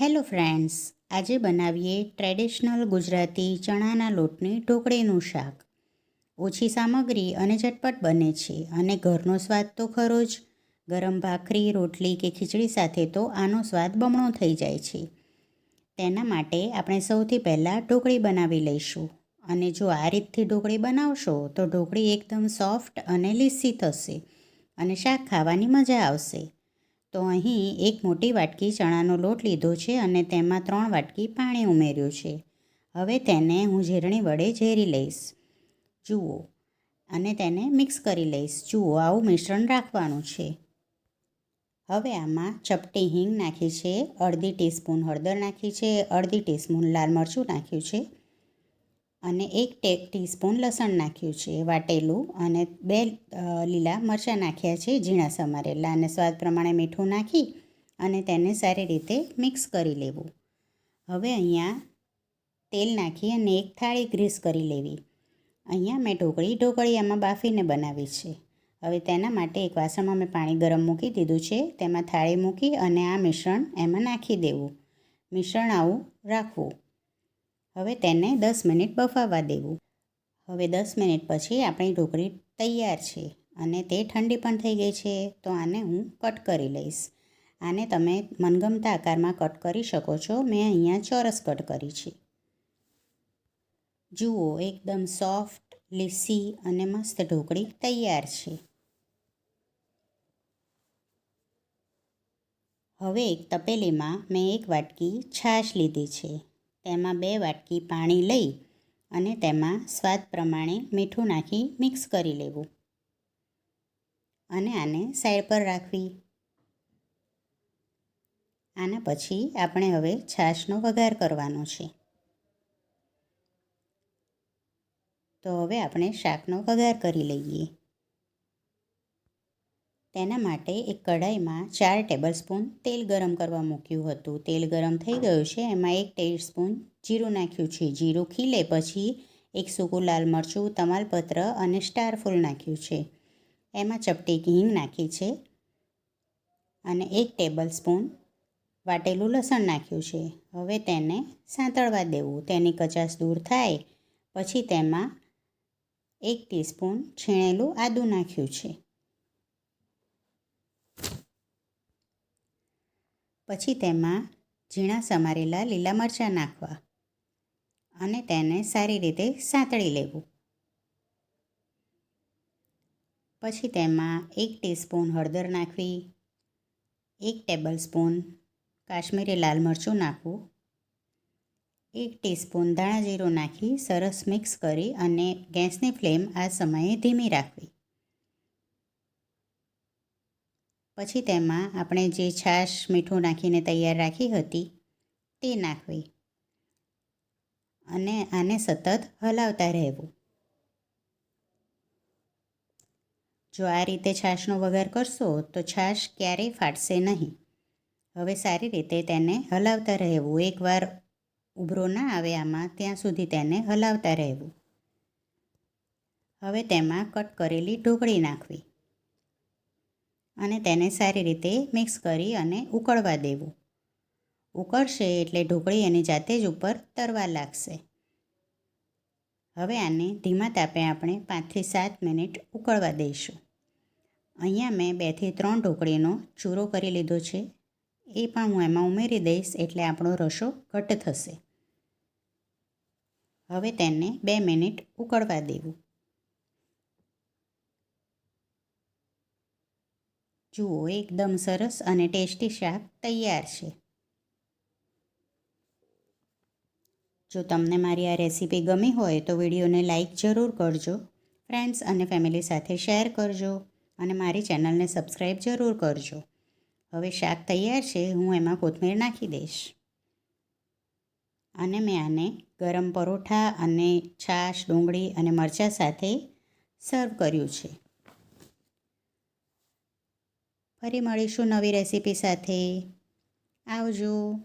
Hello friends, આજે બનાવીએ traditional Gujarati ચણાના લોટની ઢોકળીનું શાક. ઓછી સામગ્રી અને ઝટપટ બને છે અને ઘરનો સ્વાદ તો ખરો જ. ગરમ ભાખરી, રોટલી કે ખીચડી સાથે તો આનો સ્વાદ બમણો થઈ જાય છે. તેના માટે આપણે સૌથી પહેલાં ઢોકળી બનાવી લઈશું. અને જો આ રીતથી ઢોકળી બનાવશો તો ઢોકળી એકદમ સોફ્ટ અને લીસી થશે અને શાક ખાવાની મજા આવશે. તો અહીં એક મોટી વાટકી ચણાનો લોટ લીધો છે અને તેમાં ત્રણ વાટકી પાણી ઉમેર્યું છે. હવે તેને હું ઝેરણી વડે ઝેરી લઈશ. જુઓ. અને તેને મિક્સ કરી લઈશ. જુઓ, આવું મિશ્રણ રાખવાનું છે. હવે આમાં ચપટી હિંગ નાખી છે, અડધી ટીસ્પૂન હળદર નાખી છે, અડધી ટીસ્પૂન લાલ મરચું નાખ્યું છે. અને એક ટેક ટીસ્પૂન લસણ નાખ્યું છે, વાટેલું અને બે લીલા મરચાં નાખ્યા છે ઝીણા સમારેલા અને સ્વાદ પ્રમાણે મીઠું નાખી અને તેને સારી રીતે મિક્સ કરી લેવું. હવે અહીંયા તેલ નાખી અને એક થાળી ગ્રીસ કરી લેવી. અહીંયા મેં ઢોકળી ઢોકળી આમાં બાફીને બનાવી છે. હવે તેના માટે એક વાસણમાં મેં પાણી ગરમ મૂકી દીધું છે, તેમાં થાળી મૂકી અને આ મિશ્રણ એમાં નાખી દેવું. મિશ્રણ આવું રાખવું. હવે તેને દસ મિનિટ બફાવવા દેવું. હવે દસ મિનિટ પછી આપણી ઢોકળી તૈયાર છે અને તે ઠંડી પણ થઈ ગઈ છે, તો આને હું કટ કરી લઈશ. આને તમે મનગમતા આકારમાં કટ કરી શકો છો. મેં અહીંયા ચોરસ કટ કરી છે. જુઓ, એકદમ સોફ્ટ, લીસી અને મસ્ત ઢોકળી તૈયાર છે. હવે એક તપેલીમાં મેં એક વાટકી છાશ લીધી છે. તેમાં બે વાટકી પાણી લઈ અને તેમાં સ્વાદ પ્રમાણે મીઠું નાખી મિક્સ કરી લેવું. અને આને સાઈડ પર રાખવી. આના પછી આપણે હવે છાશનો વઘાર કરવાનો છે. તો હવે આપણે શાકનો વઘાર કરી લઈએ. તેના માટે એક કઢાઈમાં ચાર ટેબલસ્પૂન તેલ ગરમ કરવા મૂક્યું હતું. તેલ ગરમ થઈ ગયું છે, એમાં એક ટેબલસ્પૂન જીરું નાખ્યું છે. જીરું ખીલે પછી એક સૂકું લાલ મરચું, તમાલપત્ર અને સ્ટાર ફૂલ નાખ્યું છે. એમાં ચપટી હિંગ નાખી છે અને એક ટેબલ સ્પૂન વાટેલું લસણ નાખ્યું છે. હવે તેને સાંતળવા દેવું. તેની કચાશ દૂર થાય પછી તેમાં એક ટીસ્પૂન છીણેલું આદું નાખ્યું છે. પછી તેમાં ઝીણા સમારેલા લીલા મરચાં નાખવા અને તેને સારી રીતે સાંતળી લેવું. પછી તેમાં એક ટીસ્પૂન હળદર નાખવી, એક ટેબલ સ્પૂન કાશ્મીરી લાલ મરચું નાખવું, એક ટીસ્પૂન ધાણા જીરું નાખી સરસ મિક્સ કરી અને ગેસની ફ્લેમ આ સમયે ધીમી રાખવી. પછી તેમાં આપણે જે છાશ મીઠું નાખીને તૈયાર રાખી હતી તે નાખવી અને આને સતત હલાવતા રહેવું. જો આ રીતે છાશનો વઘાર કરશો તો છાશ ક્યારેય ફાટશે નહીં. હવે સારી રીતે તેને હલાવતા રહેવું. એકવાર ઉભરો ના આવે આમાં, ત્યાં સુધી તેને હલાવતા રહેવું. હવે તેમાં કટ કરેલી ઢોકળી નાખવી. અને તેને સારી રીતે મિક્સ કરી અને ઉકળવા દેવું. ઉકળશે એટલે ઢોકળી એની જાતે જ ઉપર તરવા લાગશે. હવે આને ધીમા તાપે આપણે પાંચથી સાત મિનિટ ઉકળવા દઈશું. અહીંયા મેં બેથી ત્રણ ઢોકળીનો ચૂરો કરી લીધો છે. એ પણ હું એમાં ઉમેરી દઈશ એટલે આપણો રસો ઘટ થશે. હવે તેને બે મિનિટ ઉકળવા દેવું. જુઓ, એકદમ સરસ અને ટેસ્ટી શાક તૈયાર છે. જો તમને મારી આ રેસીપી ગમી હોય તો વિડીયોને લાઈક જરૂર કરજો, ફ્રેન્ડ્સ અને ફેમિલી સાથે શેર કરજો અને મારી ચેનલને સબસ્ક્રાઈબ જરૂર કરજો. હવે શાક તૈયાર છે, હું એમાં કોથમીર નાખી દઈશ. અને મેં આને ગરમ પરોઠા અને છાશ, ડુંગળી અને મરચાં સાથે સર્વ કર્યું છે. ફરી મળીશું નવી રેસીપી સાથે. આવજો.